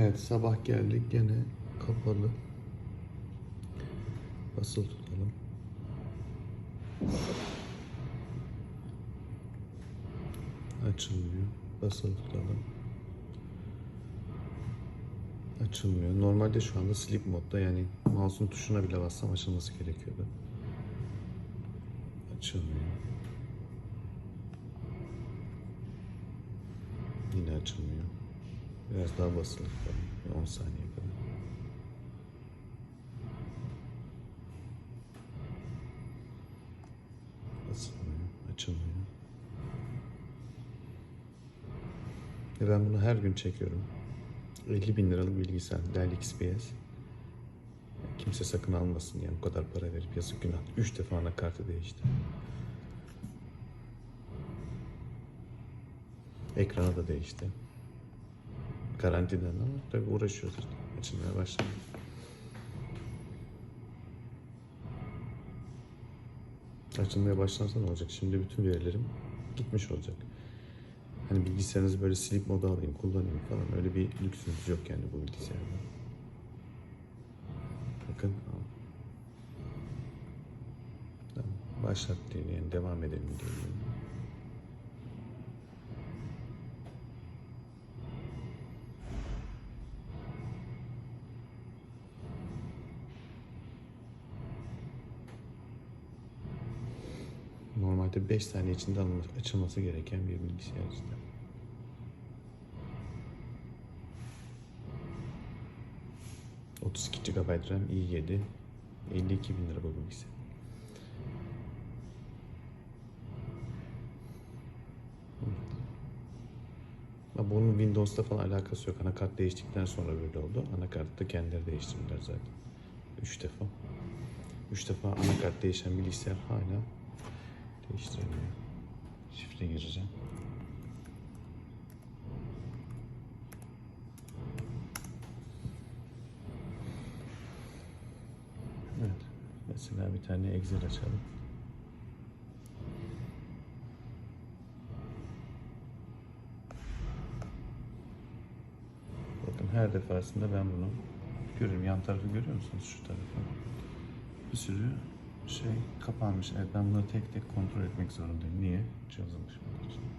Evet sabah geldik gene kapalı. Basılı tutalım. Açılmıyor. Basılı tutalım. Açılmıyor. Normalde şu anda sleep modda yani mouse'un tuşuna bile bassam açılması gerekiyordu. Açılmıyor. Yine açılmıyor. Biraz daha basılı tutalım. Bir 10 saniye kadar. Basılmıyor, açılmıyor. Ve ben bunu her gün çekiyorum. 50 bin liralık bilgisayar Dell XPS. Kimse sakın almasın yani bu kadar para verip yazık günah. 3 defa anakartı değişti. Ekranı da değişti. Garantiden ama tabii uğraşıyoruz işte. Açılmaya başladı. Açılmaya başlansa ne olacak? Şimdi bütün verilerim gitmiş olacak. Hani bilgisayarınızı böyle sleep moda alayım, kullanayım falan öyle bir lüksünüz yok yani bu bilgisayarda. Bakın. Tamam. Başlat diye yani devam edelim diye. Normalde 5 saniye içinde açılması gereken bir bilgisayar işte. ...32 GB RAM i7... ...52 bin lira bu bilgisayar. Ama bunun Windows'ta falan alakası yok. Anakart değiştikten sonra böyle oldu. Anakartı da kendileri değiştirdiler zaten. 3 defa. 3 defa anakart değişen bilgisayar hala değiştiriliyor. Şifre gireceğim. Evet. Mesela bir tane Excel açalım. Bakın her defasında ben bunu görüyorum. Yan tarafı görüyor musunuz? Şu tarafı. Bir sürü şey kapanmış. Evet ben bunu tek tek kontrol etmek zorundayım. Niye? İçin.